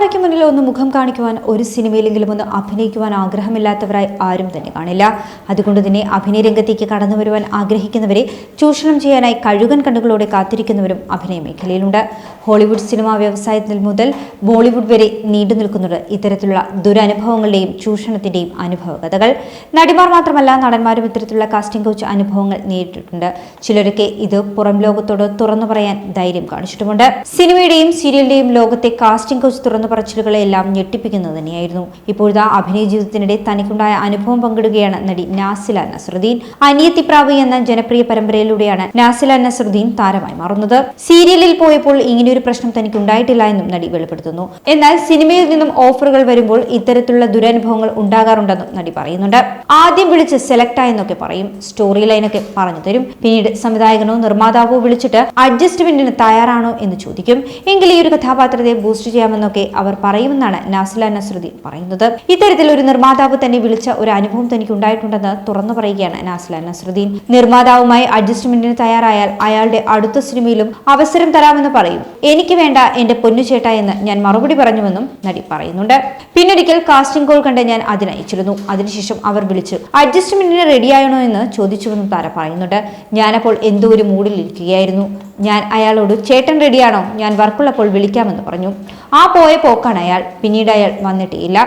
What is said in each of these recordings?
ക്യാമറയ്ക്ക് മുന്നിൽ ഒന്ന് മുഖം കാണിക്കുവാൻ ഒരു സിനിമയിലെങ്കിലും ഒന്ന് അഭിനയിക്കുവാൻ ആഗ്രഹമില്ലാത്തവരായി ആരും തന്നെ കാണില്ല. അതുകൊണ്ട് തന്നെ അഭിനയ രംഗത്തേക്ക് കടന്നു വരുവാൻ ആഗ്രഹിക്കുന്നവരെ ചൂഷണം ചെയ്യാനായി കഴുകൻ കണ്ണുകളോടെ കാത്തിരിക്കുന്നവരും അഭിനയ മേഖലയിലുണ്ട്. ഹോളിവുഡ് സിനിമാ വ്യവസായത്തിൽ മുതൽ ബോളിവുഡ് വരെ നീണ്ടു നിൽക്കുന്നത് ഇത്തരത്തിലുള്ള ദുരനുഭവങ്ങളുടെയും ചൂഷണത്തിന്റെയും അനുഭവ കഥകൾ. നടിമാർ മാത്രമല്ല നടന്മാരും ഇത്തരത്തിലുള്ള കാസ്റ്റിംഗ് കോച്ച് അനുഭവങ്ങൾ നേരിട്ടിട്ടുണ്ട്. ചിലരൊക്കെ ഇത് പുറം ലോകത്തോട് തുറന്നു പറയാൻ ധൈര്യം കാണിച്ചിട്ടുമുണ്ട്. സിനിമയുടെയും സീരിയലിന്റെയും ലോകത്തെ കാസ്റ്റിംഗ് കോച്ച് തുറന്നു പറച്ചിലുകളെല്ലാം ഞെട്ടിപ്പിക്കുന്നത് തന്നെയായിരുന്നു. ഇപ്പോഴത്തെ അഭിനയ ജീവിതത്തിനിടെ തനിക്കുണ്ടായ അനുഭവം പങ്കിടുകയാണ് നടി നാസില നസറുദ്ദീൻ. അനിയത്തിപ്രാവ് എന്ന ജനപ്രിയ പരമ്പരയിലൂടെയാണ് നാസില നസറുദ്ദീൻ താരമായി മാറുന്നത്. സീരിയലിൽ പോയപ്പോൾ ഇങ്ങനെയൊരു പ്രശ്നം തനിക്ക് ഉണ്ടായിട്ടില്ല എന്നും നടി വെളിപ്പെടുത്തുന്നു. എന്നാൽ സിനിമയിൽ നിന്നും ഓഫറുകൾ വരുമ്പോൾ ഇത്തരത്തിലുള്ള ദുരനുഭവങ്ങൾ ഉണ്ടാകാറുണ്ടെന്നും നടി പറയുന്നുണ്ട്. ആദ്യം വിളിച്ച് സെലക്ട് ആയെന്നൊക്കെ പറയും. സ്റ്റോറി ലൈനൊക്കെ പറഞ്ഞു തരും. പിന്നീട് സംവിധായകനോ നിർമ്മാതാവോ വിളിച്ചിട്ട് അഡ്ജസ്റ്റ്മെന്റിന് തയ്യാറാണോ എന്ന് ചോദിക്കും. എങ്കിൽ ഈ ഒരു കഥാപാത്രത്തെ ബൂസ്റ്റ് ചെയ്യാമെന്നൊക്കെ അവർ പറയുമെന്നാണ് നാസില നസ്രുദ്ദീൻ പറയുന്നത്. ഇത്തരത്തിൽ ഒരു നിർമ്മാതാവ് തന്നെ വിളിച്ച ഒരു അനുഭവം തനിക്ക് ഉണ്ടായിട്ടുണ്ടെന്ന് തുറന്നു പറയുകയാണ് നാസില നസ്രുദ്ദീൻ നിർമ്മാതാവുമായി അഡ്ജസ്റ്റ്മെന്റിന് തയ്യാറായാൽ അയാളുടെ അടുത്ത സിനിമയിലും അവസരം തരാമെന്ന് പറയും. എനിക്ക് വേണ്ട എന്റെ പൊന്നു ചേട്ട എന്ന് ഞാൻ മറുപടി പറഞ്ഞുവെന്നും നടി പറയുന്നുണ്ട്. പിന്നൊരിക്കൽ കാസ്റ്റിംഗ് കോൾ കണ്ട് ഞാൻ അതിനയച്ചിരുന്നു അതിനുശേഷം അവർ വിളിച്ചു അഡ്ജസ്റ്റ്മെന്റിന് റെഡിയായണോ എന്ന് ചോദിച്ചുവെന്നും താര പറയുന്നുണ്ട്. ഞാനപ്പോൾ എന്തോ ഒരു മൂഡിൽ ഇരിക്കുകയായിരുന്നു. ഞാൻ അയാളോട് ചേട്ടൻ റെഡിയാണോ? ഞാൻ വർക്കുള്ളപ്പോൾ വിളിക്കാമെന്ന് പറഞ്ഞു. ആ പോയ പോക്കാണ് അയാൾ. പിന്നീട് അയാൾ വന്നിട്ടില്ല.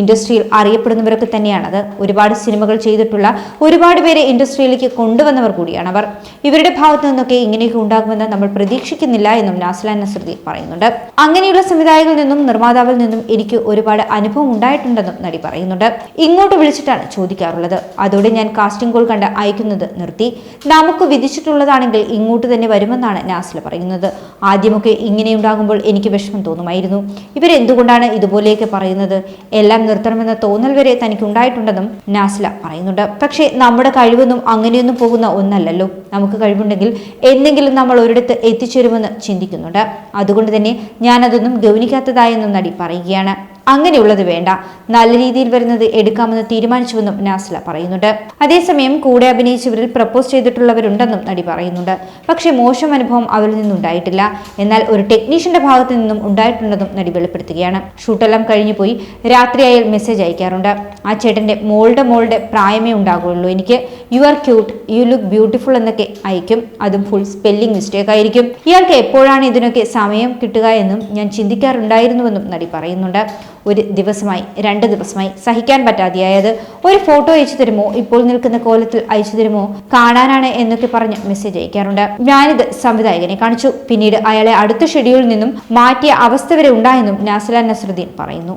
ഇൻഡസ്ട്രിയിൽ അറിയപ്പെടുന്നവരൊക്കെ തന്നെയാണത്. ഒരുപാട് സിനിമകൾ ചെയ്തിട്ടുള്ള ഒരുപാട് പേരെ ഇൻഡസ്ട്രിയിലേക്ക് കൊണ്ടുവന്നവർ കൂടിയാണ് അവർ. ഇവരുടെ ഭാഗത്തു നിന്നൊക്കെ ഇങ്ങനെയൊക്കെ ഉണ്ടാകുമെന്ന് നമ്മൾ പ്രതീക്ഷിക്കുന്നില്ല എന്നും നാസ്ലാൻ നസറുദ്ദീൻ പറയുന്നുണ്ട്. അങ്ങനെയുള്ള സംവിധായകരിൽ നിന്നും നിർമ്മാതാവിൽ നിന്നും എനിക്ക് ഒരുപാട് അനുഭവം ഉണ്ടായിട്ടുണ്ടെന്നും നടി പറയുന്നുണ്ട്. ഇങ്ങോട്ട് വിളിച്ചിട്ടാണ് ചോദിക്കാറുള്ളത്. അതോടെ ഞാൻ കാസ്റ്റിംഗ് കോൾ കണ്ട് അയക്കുന്നത് നിർത്തി. നമുക്ക് വിധിച്ചിട്ടുള്ളതാണെങ്കിൽ ഇങ്ങോട്ട് തന്നെ വരുമെന്നാണ് നാസില പറയുന്നത്. ആദ്യമൊക്കെ ഇങ്ങനെ ഉണ്ടാകുമ്പോൾ എനിക്ക് വിഷമം തോന്നുമായിരുന്നു. ഇവരെന്തുകൊണ്ടാണ് ഇതുപോലെയൊക്കെ പറയുന്നത്? എല്ലാം നിർത്തണമെന്ന തോന്നൽ വരെ തനിക്ക് ഉണ്ടായിട്ടുണ്ടെന്നും നാസില പറയുന്നുണ്ട്. പക്ഷേ നമ്മുടെ കഴിവൊന്നും അങ്ങനെയൊന്നും പോകുന്ന ഒന്നല്ലല്ലോ. നമുക്ക് കഴിവുണ്ടെങ്കിൽ എന്തെങ്കിലും നമ്മൾ ഒരിടത്ത് എത്തിച്ചേരുമെന്ന് ചിന്തിക്കുന്നുണ്ട്. അതുകൊണ്ട് തന്നെ ഞാനതൊന്നും ഗൗനിക്കാത്തതായെന്നും നടി പറയുകയാണ്. അങ്ങനെയുള്ളത് വേണ്ട. നല്ല രീതിയിൽ വരുന്നത് എടുക്കാമെന്ന് തീരുമാനിച്ചുവെന്നും നാസ്ല പറയുന്നുണ്ട്. അതേസമയം കൂടെ അഭിനയിച്ചവരിൽ പ്രപ്പോസ് ചെയ്തിട്ടുള്ളവരുണ്ടെന്നും നടി പറയുന്നുണ്ട്. പക്ഷേ മോശം അനുഭവം അവരിൽ നിന്നുണ്ടായിട്ടില്ല. എന്നാൽ ഒരു ടെക്നീഷ്യന്റെ ഭാഗത്തു നിന്നും ഉണ്ടായിട്ടുണ്ടെന്നും നടി വെളിപ്പെടുത്തുകയാണ്. ഷൂട്ടെല്ലാം കഴിഞ്ഞു പോയി രാത്രിയായാൽ മെസ്സേജ് അയക്കാറുണ്ട്. ആ ചേട്ടന്റെ മോളുടെ മോളുടെ പ്രായമേ ഉണ്ടാകുള്ളൂ. എനിക്ക് you are cute you look beautiful എന്നൊക്കെ അയക്കും. അതും ഫുൾ സ്പെല്ലിംഗ് മിസ്റ്റേക്ക് ആയിരിക്കും. ഇയാൾക്ക് എപ്പോഴാണ് ഇതിനൊക്കെ സമയം കിട്ടുക എന്നും ഞാൻ ചിന്തിക്കാറുണ്ടായിരുന്നുവെന്നും നടി പറയുന്നുണ്ട്. ഒരു ദിവസമായി രണ്ട് ദിവസമായി സഹിക്കാൻ പറ്റാതെയായത്. ഒരു ഫോട്ടോ അയച്ചു തരുമോ? ഇപ്പോൾ നിൽക്കുന്ന കോലത്തിൽ അയച്ചു തരുമോ? കാണാനാണ് എന്നൊക്കെ പറഞ്ഞ് മെസ്സേജ് അയക്കാറുണ്ട്. ഞാനിത് സംവിധായകനെ കാണിച്ചു. പിന്നീട് അയാളെ അടുത്ത ഷെഡ്യൂളിൽ നിന്നും മാറ്റിയ അവസ്ഥ വരെ ഉണ്ടായെന്നും നാസല നസറുദ്ദീൻ പറയുന്നു.